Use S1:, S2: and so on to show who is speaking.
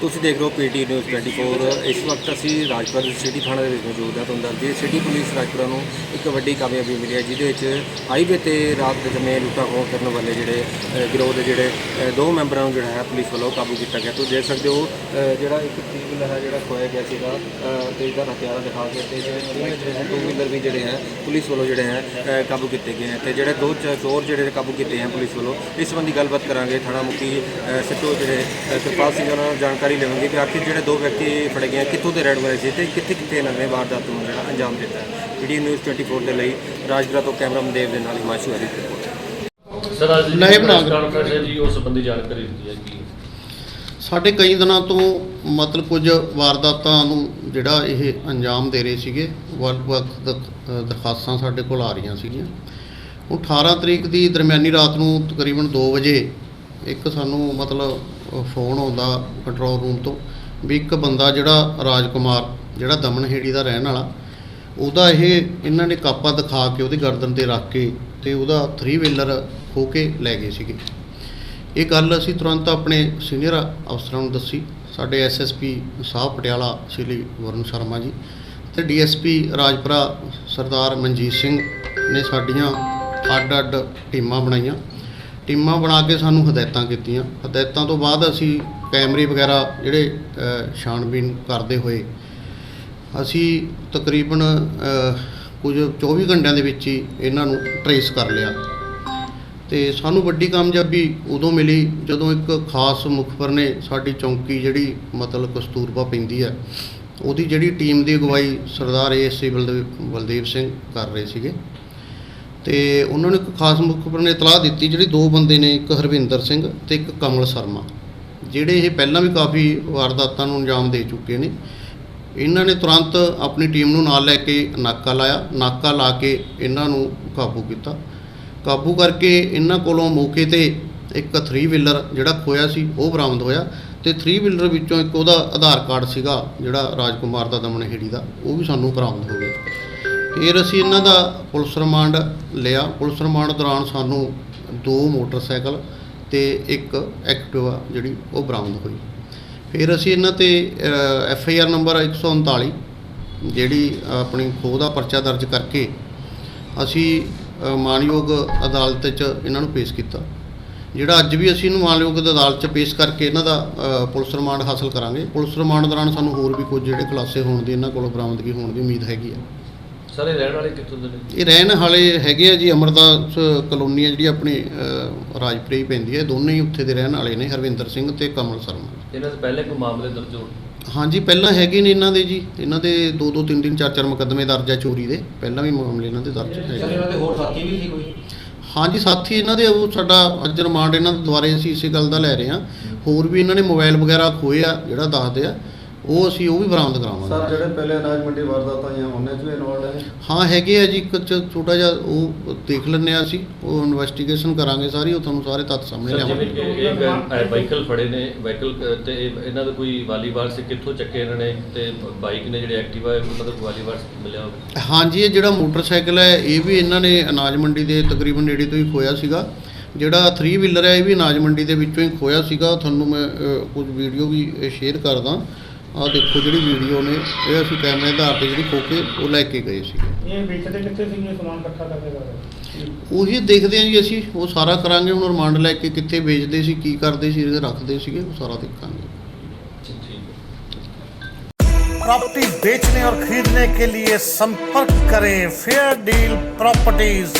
S1: ਤੁਸੀਂ ਦੇਖ ਰਹੇ ਹੋ ਪੀਟੀ ਨਿਊਜ਼ 24 ਇਸ ਵਕਤ ਅਸੀਂ ਰਾਜਪੁਰਾ ਦੇ ਸਿਟੀ ਥਾਣਾ ਦੇ ਵਿੱਚ ਮੌਜੂਦ ਹਾਂ। ਤੁਹਾਨੂੰ ਦੱਸਦੀ ਸਿਟੀ ਪੁਲਿਸ ਰਾਜਪੁਰਾ ਨੂੰ ਇੱਕ ਵੱਡੀ ਕਾਮਯਾਬੀ ਮਿਲੀ ਹੈ ਜਿਹਦੇ ਵਿੱਚ ਹਾਈਵੇ ਤੇ ਰਾਤ ਦੇ ਸਮੇਂ ਲੁੱਟਾਂ ਖੋਹ ਕਰਨ ਵਾਲੇ ਜਿਹੜੇ ਅ, ਗਿਰੋਹ ਦੇ ਜਿਹੜੇ ਦੋ ਮੈਂਬਰਾਂ ਨੂੰ ਜਿਹੜਾ ਹੈ ਪੁਲਿਸ ਵੱਲੋਂ ਕਾਬੂ ਕੀਤਾ ਗਿਆ। ਤੁਸੀਂ ਦੇਖ ਸਕਦੇ ਹੋ ਜਿਹੜਾ ਇੱਕ ਥ੍ਰੀ ਵੀਲਰ ਹੈ ਜਿਹੜਾ ਖੋਇਆ ਗਿਆ ਸੀਗਾ ਅ, ਤੇ ਇਹਦਾ ਹਥਿਆਰਾਂ ਦਿਖਾ ਕੇ ਤੇ ਜਿਹੜੇ ਟੂ ਵੀਲਰ ਵੀ ਜਿਹੜੇ ਹੈ ਪੁਲਿਸ ਵੱਲੋਂ ਜਿਹੜੇ ਹੈ ਕਾਬੂ ਕੀਤੇ ਗਏ ਹੈ। ਤੇ ਜਿਹੜੇ ਦੋ ਚ- ਚੋਰ ਜਿਹੜੇ ਕਾਬੂ ਕੀਤੇ ਹੈ ਪੁਲਿਸ ਵੱਲੋਂ ਇਸ ਸੰਬੰਧੀ ਗੱਲਬਾਤ ਕਰਾਂਗੇ। ਥਾਣਾ ਮੁਖੀ ਅ, ਜਿਹੜੇ ਅ, ਸਿੰਘ ਉਹਨਾਂ ਨਾਲ ਜਾਣਕਾਰੀ ਲਵਾਂਗੇ ਕਿ ਆਖਿਰ ਜਿਹੜੇ ਦੋ ਵਿਅਕਤੀ ਫੜੇ ਗਏ ਕਿੱਥੋਂ ਦੇ ਰਹਿਣ ਵਾਲੇ ਸੀ ਤੇ ਕਿੱਥੇ ਕਿੱਥੇ ਇਹਨਾਂ ਨੇ ਵਾਰਦਾਤ ਨੂੰ ਜਿਹੜਾ ਅੰਜਾਮ ਦਿੱਤਾ ਹੈ। ਪੀਡੀ ਨਿਊਜ਼ 24 ਦੇ ਲਈ ਰਾਜਪੁਰਾ ਤੋਂ ਕੈਮਰਾਮੈਨ ਦੇਵ ਦੇ ਨਾਲ ਹਿਮਾਂਸ਼ੂ ਹਰੀ ਦੀ ਰਿਪੋਰਟ।
S2: ਸਰ ਅੱਜ
S3: ਨਹੀਂ
S2: ਦੀ
S3: ਬਣਾ
S2: ਪ੍ਰੈਸ ਕਾਨਫਰੰਸ ਹੈ ਜੀ ਉਸ ਸੰਬੰਧੀ ਜਾਣਕਾਰੀ ਦਿੱਤੀ ਹੈ ਕਿ
S3: ਸਾਡੇ ਕਈ ਦਿਨਾਂ ਤੋਂ ਮਤਲਬ ਕੁਝ ਵਾਰਦਾਤਾਂ ਨੂੰ ਜਿਹੜਾ ਇਹ ਅੰਜਾਮ ਦੇ ਰਹੇ ਸੀਗੇ ਵੱਖ-ਵੱਖ ਦ- ਅ, ਦਰਖਾਸਤਾਂ ਸਾਡੇ ਕੋਲ ਆ ਰਹੀਆਂ ਸੀਗੀਆਂ। ਉਹ 18 ਤਰੀਕ ਦੀ ਦਰਮਿਆਨੀ ਰਾਤ ਨੂੰ ਤਕਰੀਬਨ 2 ਵਜੇ ਇੱਕ ਸਾਨੂੰ ਮਤਲਬ ਫੋਨ ਆਉਂਦਾ ਕੰਟਰੋਲ ਰੂਮ ਤੋਂ, ਵੀ ਇੱਕ ਬੰਦਾ ਜਿਹੜਾ ਰਾਜਕੁਮਾਰ, ਜਿਹੜਾ ਦਮਨਹੇੜੀ ਦਾ ਰਹਿਣ ਵਾਲਾ, ਉਹਦਾ ਇਹ ਇਹਨਾਂ ਨੇ ਕਾਪਾ ਦਿਖਾ ਕੇ ਉਹਦੀ ਗਰਦਨ ਤੇ ਰੱਖ ਕੇ ਤੇ ਉਹਦਾ 3 ਵੀਲਰ ਖੋ ਕੇ ਲੈ ਗਏ ਸੀਗੇ। ਇਹ ਗੱਲ ਅਸੀਂ ਤੁਰੰਤ ਆਪਣੇ ਸੀਨੀਅਰ ਅਫਸਰਾਂ ਨੂੰ ਦੱਸੀ। ਸਾਡੇ ਐਸਐਸਪੀ ਸਾਹਿਬ ਪਟਿਆਲਾ, ਸ਼੍ਰੀ ਵਰਨ ਸ਼ਰਮਾ ਜੀ ਤੇ ਡੀਐਸਪੀ ਰਾਜਪੁਰਾ ਸਰਦਾਰ ਮਨਜੀਤ ਸਿੰਘ ਨੇ ਸਾਡੀਆਂ ਅੱਡ-ਅੱਡ ਟੀਮਾਂ ਬਣਾਈਆਂ। ਟੀਮਾਂ ਬਣਾ ਕੇ ਸਾਨੂੰ ਹਦਾਇਤਾਂ ਕੀਤੀਆਂ। ਹਦਾਇਤਾਂ ਤੋਂ ਬਾਅਦ ਅਸੀਂ ਕੈਮਰੇ ਵਗੈਰਾ ਜਿਹੜੇ ਛਾਣਬੀਨ ਕਰਦੇ ਹੋਏ ਅਸੀਂ ਤਕਰੀਬਨ ਕੁਝ 24 ਘੰਟਿਆਂ ਦੇ ਵਿੱਚ ਹੀ ਇਹਨਾਂ ਨੂੰ ਟਰੇਸ ਕਰ ਲਿਆ। ਤੇ ਸਾਨੂੰ ਵੱਡੀ ਕਾਮਯਾਬੀ ਉਦੋਂ ਮਿਲੀ ਜਦੋਂ ਇੱਕ ਖਾਸ ਮੁਖਬਰ ਨੇ ਸਾਡੀ ਚੌਂਕੀ ਜਿਹੜੀ ਮਤਲਬ ਕਸਤੂਰਬਾ ਪੈਂਦੀ ਹੈ, ਉਹਦੀ ਜਿਹੜੀ ਟੀਮ ਦੀ ਅਗਵਾਈ ਸਰਦਾਰ ਏਐਸਸੀ ਬਲਦੇਵ ਬਲਦੇਵ ਸਿੰਘ ਕਰ ਰਹੇ ਸੀਗੇ। ਤੇ ਉਹਨਾਂ ਨੇ ਇੱਕ ਖਾਸ ਮੁਖਬਰ ਨੇ ਇਤਲਾਹ ਦਿੱਤੀ, ਜਿਹੜੀ ਦੋ ਬੰਦੇ ਨੇ, ਇੱਕ ਹਰਵਿੰਦਰ ਸਿੰਘ ਤੇ ਇੱਕ ਕਮਲ ਸ਼ਰਮਾ, ਜਿਹੜੇ ਇਹ ਪਹਿਲਾਂ ਵੀ ਕਾਫੀ ਵਾਰਦਾਤਾਂ ਨੂੰ ਅੰਜਾਮ ਦੇ ਚੁੱਕੇ ਨੇ। ਇਹਨਾਂ ਨੇ ਤੁਰੰਤ ਆਪਣੀ ਟੀਮ ਨੂੰ ਨਾਲ ਲੈ ਕੇ ਨਾਕਾ ਲਾਇਆ, ਨਾਕਾ ਲਾ ਕੇ ਇਹਨਾਂ ਨੂੰ ਕਾਬੂ ਕੀਤਾ। ਕਾਬੂ ਕਰਕੇ ਇਹਨਾਂ ਕੋਲੋਂ ਮੌਕੇ ਤੇ ਇੱਕ 3 ਵੀਲਰ ਜਿਹੜਾ ਖੋਇਆ ਸੀ, ਉਹ ਬਰਾਮਦ ਹੋਇਆ ਤੇ 3 ਵੀਲਰ ਵਿੱਚੋਂ ਇੱਕ ਉਹਦਾ ਆਧਾਰ ਕਾਰਡ ਸੀਗਾ, ਜਿਹੜਾ ਰਾਜਕੁਮਾਰ ਦਾ ਦਮਨਹੇੜੀ ਦਾ, ਉਹ ਵੀ ਸਾਨੂੰ ਬਰਾਮਦ ਹੋ ਗਿਆ। ਫਿਰ ਅਸੀਂ ਇਹਨਾਂ ਦਾ ਪੁਲਿਸ ਰਿਮਾਂਡ ਲਿਆ। ਪੁਲਿਸ ਰਿਮਾਂਡ ਦੌਰਾਨ ਸਾਨੂੰ ਦੋ ਮੋਟਰਸਾਈਕਲ ਤੇ ਇੱਕ ਐਕਟਿਵਾ ਜਿਹੜੀ ਉਹ ਬਰਾਮਦ ਹੋਈ। ਫਿਰ ਅਸੀਂ ਇਹਨਾਂ ਤੇ ਐਫ ਆਈ ਆਰ ਨੰਬਰ 139 ਜਿਹੜੀ ਆਪਣੀ ਖੋਹ ਦਾ ਪਰਚਾ ਦਰਜ ਕਰਕੇ ਅਸੀਂ ਅ, ਮਾਣਯੋਗ ਅਦਾਲਤ 'ਚ ਇਹਨਾਂ ਨੂੰ ਪੇਸ਼ ਕੀਤਾ। ਜਿਹੜਾ ਅੱਜ ਵੀ ਅਸੀਂ ਇਹਨੂੰ ਮਾਣਯੋਗ ਅਦਾਲਤ 'ਚ ਪੇਸ਼ ਕਰਕੇ ਇਹਨਾਂ ਦਾ ਪੁਲਿਸ ਰਿਮਾਂਡ ਹਾਸਲ ਕਰਾਂਗੇ। ਪੁਲਿਸ ਰਿਮਾਂਡ ਦੌਰਾਨ ਸਾਨੂੰ ਹੋਰ ਵੀ ਕੁਝ ਜਿਹੜੇ ਖੁਲਾਸੇ ਹੋਣ ਦੀ ਇਹਨਾਂ ਕੋਲੋਂ ਬਰਾਮਦਗੀ ਹੋਣ ਦੀ ਉਮੀਦ ਹੈਗੀ ਆ।
S2: ਸਾਰੇ ਰਹਿਣ ਵਾਲੇ ਕਿੱਥੋਂ ਦੇ ਨੇ?
S3: ਇਹ ਰਹਿਣ ਵਾਲੇ ਹੈਗੇ ਆ ਜੀ ਅਮਰਦਾਸ ਕਲੋਨੀ ਆ ਜਿਹੜੀ ਆਪਣੀ ਰਾਜਪੁਰੇ ਹੀ ਪੈਂਦੀ ਹੈ ਦੋਨੇ ਹੀ ਉੱਥੇ ਦੇ ਰਹਿਣ ਵਾਲੇ ਨੇ ਹਰਵਿੰਦਰ ਸਿੰਘ ਤੇ ਕਮਲ ਸ਼ਰਮਾ।
S2: ਇਹਨਾਂ ਦੇ ਪਹਿਲੇ ਕੋਈ ਮਾਮਲੇ ਦਰਜ ਹੋਣ?
S3: ਹਾਂਜੀ ਪਹਿਲਾਂ ਹੈਗੇ ਨੇ ਇਹਨਾਂ ਦੇ ਜੀ। ਇਹਨਾਂ ਦੇ ਦੋ ਦੋ ਤਿੰਨ ਤਿੰਨ ਚਾਰ ਚਾਰ ਮੁਕੱਦਮੇ ਦਰਜ ਆ ਚੋਰੀ ਦੇ। ਪਹਿਲਾਂ ਵੀ ਮਾਮਲੇ ਇਹਨਾਂ ਦੇ ਦਰਜ ਹੈਗੇ
S1: ਦੇ ਹੋਰ ਸਾਥੀ ਵੀ ਸੀ ਕੋਈ?
S3: ਹਾਂਜੀ ਸਾਥੀ ਇਹਨਾਂ ਦੇ ਉਹ ਸਾਡਾ ਅੱਜ ਰਿਮਾਂਡ ਇਹਨਾਂ ਦੇ ਦੁਆਰੇ ਅਸੀਂ ਇਸੇ ਗੱਲ ਦਾ ਲੈ ਰਹੇ ਹਾਂ। ਹੋਰ ਵੀ ਇਹਨਾਂ ਨੇ ਮੋਬਾਈਲ ਵਗੈਰਾ ਖੋਏ ਆ ਜਿਹੜਾ ਦੱਸਦੇ ਆ। ਉਹ ਅਸੀਂ ਉਹ ਵੀ ਬਰਾਮਦ ਕਰਾਵਾਂਗੇ।
S4: ਸਰ ਜਿਹੜੇ ਪਹਿਲੇ ਅਨਾਜ ਮੰਡੀ ਵਾਰਦਾਤਾਂ ਆਈਆਂ ਉਹਨਾਂ 'ਚ ਵੀ ਇਨਵੋਲਡ ਹੈ?
S3: ਹਾਂ ਹੈਗੇ ਆ ਜੀ ਇੱਕ ਚ ਛੋਟਾ ਜਿਹਾ ਉਹ ਦੇਖ ਲੈਂਦੇ ਆ ਅਸੀਂ ਉਹ ਇਨਵੈਸਟੀਗੇਸ਼ਨ ਕਰਾਂਗੇ ਸਾਰੀ ਉਹ ਤੁਹਾਨੂੰ ਸਾਰੇ ਤੱਥ ਸਾਹਮਣੇ
S2: ਸਰ ਜਿਵੇਂ
S3: ਲਿਆਵਾਂਗੇ
S2: ਕਿ ਇਹ ਵਾਹੀਕਲ ਫੜੇ ਨੇ ਵਾਹੀਕਲ ਤੇ ਇਹ- ਇਹਨਾਂ ਦਾ ਕੋਈ ਵਾਲੀਬਾਲ ਸੀ ਕਿੱਥੋਂ ਚੱਕੇ ਇਹਨਾਂ ਨੇ ਤੇ ਬਾਈਕ ਨੇ ਜਿਹੜੇ ਐਕਟਿਵਾ ਹੈ ਉਹਨਾਂ ਦਾ ਕੋਈ ਵਾਲੀਬਾਲ ਮਿਲਿਆ ਹੋਵੇ?
S3: ਹਾਂਜੀ ਇਹ ਜਿਹੜਾ ਮੋਟਰਸਾਈਕਲ ਹੈ ਇਹ ਵੀ ਇਹਨਾਂ ਨੇ ਅਨਾਜ ਮੰਡੀ ਦੇ ਤਕਰੀਬਨ ਨੇੜੇ ਤੋਂ ਹੀ ਖੋਇਆ ਸੀਗਾ। ਜਿਹੜਾ 3 ਵੀਲਰ ਹੈ ਇਹ ਵੀ ਅਨਾਜ ਮੰਡੀ ਦੇ ਵਿੱਚੋਂ ਹੀ ਖੋਇਆ ਸੀਗਾ। ਤੁਹਾਨੂੰ ਮੈਂ ਅ, ਕੁਝ ਵੀਡੀਓ ਵੀ ਸ਼ੇਅਰ ਕਰਦਾ। ਆਹ ਦੇਖੋ ਜਿਹੜੀ ਵੀਡੀਓ ਨੇ ਇਹ ਅਸੀਂ ਕੈਮਰੇ ਦੇ ਆਧਾਰ ਤੇ ਜਿਹੜੀ ਖੋ ਕੇ ਉਹ ਲੈ ਕੇ ਗਏ ਸੀਗੇ
S5: ਇਹ ਵੇਚਦੇ ਕਿੱਥੇ ਸੀ ਇਹ ਸਮਾਨ ਇਕੱਠਾ ਕਰਦੇ ਕਰਦੇ
S3: ਉਹੀ ਦੇਖਦੇ ਹਾਂ ਜੀ ਅਸੀਂ ਉਹ ਸਾਰਾ ਕਰਾਂਗੇ ਹੁਣ ਰਿਮਾਂਡ ਲੈ ਕੇ ਕਿੱਥੇ ਵੇਚਦੇ ਸੀ ਕੀ ਕਰਦੇ ਸੀ ਇਹਦੇ ਰੱਖਦੇ ਸੀਗੇ ਉਹ ਸਾਰਾ ਦੇਖਾਂਗੇ
S2: ਠੀਕ ਹੈ
S6: प्रॉपर्टी बेचने और खरीदने के लिए संपर्क करें फेयर डील प्रॉपर्टीज